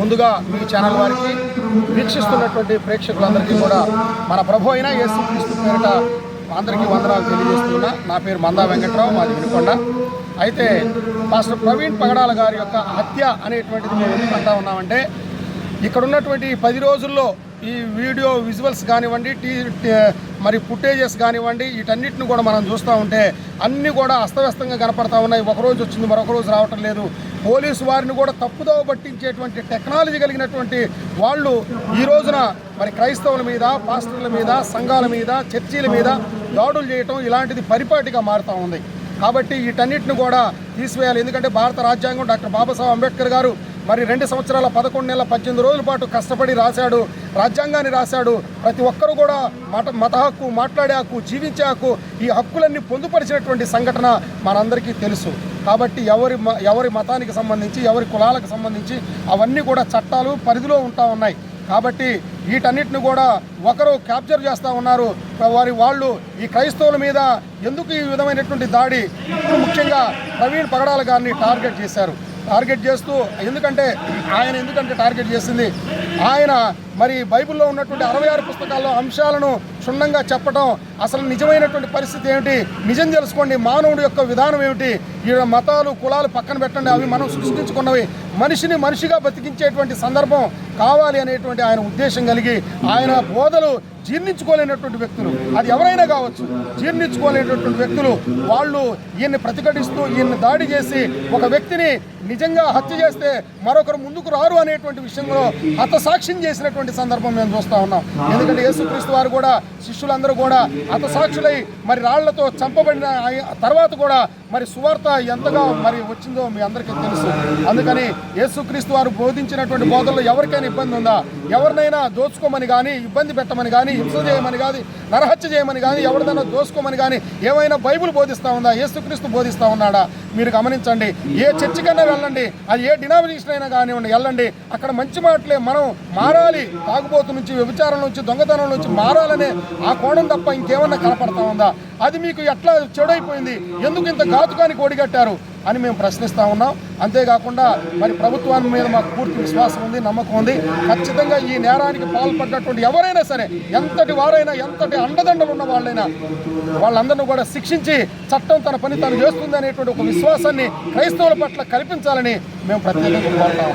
ముందుగా మీ ఛానల్ వారికి వీక్షిస్తున్నటువంటి ప్రేక్షకులందరికీ కూడా మన ప్రభు అయిన ఏసు క్రీస్తు పేరిట అందరికీ వందనాలు తెలియజేస్తున్నా. నా పేరు మందా వెంకట్రావు మాది వినుకొండ. అయితే మాస్టర్ ప్రవీణ్ పగడాల గారి యొక్క హత్య అనేటువంటిది మేము ఎందుకు అంటా ఉన్నామంటే ఇక్కడ ఉన్నటువంటి పది రోజుల్లో ఈ వీడియో విజువల్స్ కానివ్వండి టీ మరి ఫుటేజెస్ కానివ్వండి వీటన్నిటిని కూడా మనం చూస్తూ ఉంటే అన్నీ కూడా అస్తవ్యస్తంగా కనపడతా ఉన్నాయి. ఒక రోజు వచ్చింది మరొక రోజు రావటం లేదు. పోలీసు వారిని కూడా తప్పుదోవ పట్టించేటువంటి టెక్నాలజీ కలిగినటువంటి వాళ్ళు ఈ రోజున మరి క్రైస్తవుల మీద పాస్టర్ల మీద సంఘాల మీద చర్చీల మీద దాడులు చేయటం ఇలాంటిది పరిపాటిగా మారుతూ ఉంది. కాబట్టి వీటన్నిటిని కూడా తీసివేయాలి. ఎందుకంటే భారత రాజ్యాంగం డాక్టర్ బాబాసాహెబ్ అంబేద్కర్ గారు మరి రెండు సంవత్సరాల పదకొండు నెలల పద్దెనిమిది రోజుల పాటు కష్టపడి రాశాడు రాజ్యాంగాన్ని రాశాడు. ప్రతి ఒక్కరు కూడా మత మత హక్కు మాట్లాడే హక్కు జీవించే హక్కు ఈ హక్కులన్నీ పొందుపరిచినటువంటి సంఘటన మనందరికీ తెలుసు. కాబట్టి ఎవరి మ- ఎవరి మతానికి సంబంధించి ఎవరి కులాలకు సంబంధించి అవన్నీ కూడా చట్టాలు పరిధిలో ఉంటా ఉన్నాయి. కాబట్టి వీటన్నిటిని కూడా ఒకరు క్యాప్చర్ చేస్తూ ఉన్నారు. వారి వాళ్ళు ఈ క్రైస్తవుల మీద ఎందుకు ఈ విధమైనటువంటి దాడి ముఖ్యంగా ప్రవీణ్ పగడాల గారిని టార్గెట్ చేశారు. టార్గెట్ చేస్తూ ఎందుకంటే ఆయన ఎందుకంటే టార్గెట్ చేసింది? ఆయన మరి బైబిల్లో ఉన్నటువంటి అరవై ఆరు పుస్తకాల్లో అంశాలను క్షుణ్ణంగా చెప్పడం అసలు నిజమైనటువంటి పరిస్థితి ఏమిటి? నిజం తెలుసుకోండి. మానవుడి యొక్క విధానం ఏమిటి? ఈ మతాలు కులాలు పక్కన పెట్టండి. అవి మనం సృష్టించుకున్నవి. మనిషిని మనిషిగా బతికించేటువంటి సందర్భం కావాలి అనేటువంటి ఆయన ఉద్దేశం కలిగి ఆయన బోధలు జీర్ణించుకోలేనటువంటి వ్యక్తులు. అది ఎవరైనా కావచ్చు. జీర్ణించుకోలేనటువంటి వ్యక్తులు. వాళ్ళు ఈయన్ని ప్రతిఘటిస్తూ ఈయన్ని దాడి చేసి ఒక వ్యక్తిని నిజంగా హత్య చేస్తే మరొకరు ముందుకు రారు అనేటువంటి విషయంలో హతసాక్ష్యం చేసినటువంటి సందర్భం మేము చూస్తా ఉన్నాం. ఎందుకంటే యేసుక్రీస్తు వారు కూడా శిష్యులందరూ కూడా హతసాక్షులై మరి రాళ్ళతో చంపబడిన తర్వాత కూడా మరి సువార్త ఎంతగా మరి వచ్చిందో మీ అందరికీ తెలుసు. అందుకని యేసుక్రీస్తు వారు బోధించినటువంటి బోధనలో ఎవరికైనా ఇబ్బంది ఉందా? ఎవరినైనా దోచుకోమని కానీ ఇబ్బంది పెట్టమని కానీ హింస చేయమని కానీ నరహత్య చేయమని కానీ ఎవరిదైనా దోచుకోమని కానీ ఏమైనా బైబిల్ బోధిస్తూ ఉందా? యేసుక్రీస్తు బోధిస్తూ ఉన్నాడా? మీరు గమనించండి. ఏ చర్చికైనా వెళ్ళండి. అది ఏ డినామినేషన్ అయినా కానివ్వండి వెళ్ళండి. అక్కడ మంచి మాటలే మనం మారాలి. తాగుబోతు నుంచి వ్యభిచారం నుంచి దొంగతనం నుంచి మారాలనే ఆ కోణం తప్ప ఇంకేమన్నా కనపడతా ఉందా? అది మీకు ఎట్లా చెడైపోయింది? ఎందుకు ఇంత ఘాతుకానికి ఒడిగట్టారు? అని మేము ప్రశ్నిస్తా ఉన్నాం. అంతేకాకుండా మరి ప్రభుత్వాన్ని మీద మాకు పూర్తి విశ్వాసం ఉంది నమ్మకం ఉంది. ఖచ్చితంగా ఈ నేరానికి పాల్పడ్డటువంటి ఎవరైనా సరే ఎంతటి వారైనా ఎంతటి అండదండలు ఉన్న వాళ్ళైనా వాళ్ళందరినీ కూడా శిక్షించి చట్టం తన పని తను చేస్తుంది అనేటువంటి ఒక విశ్వాసాన్ని క్రైస్తవుల పట్ల కల్పించాలని మేము ప్రత్యేకంగా కోరుతాం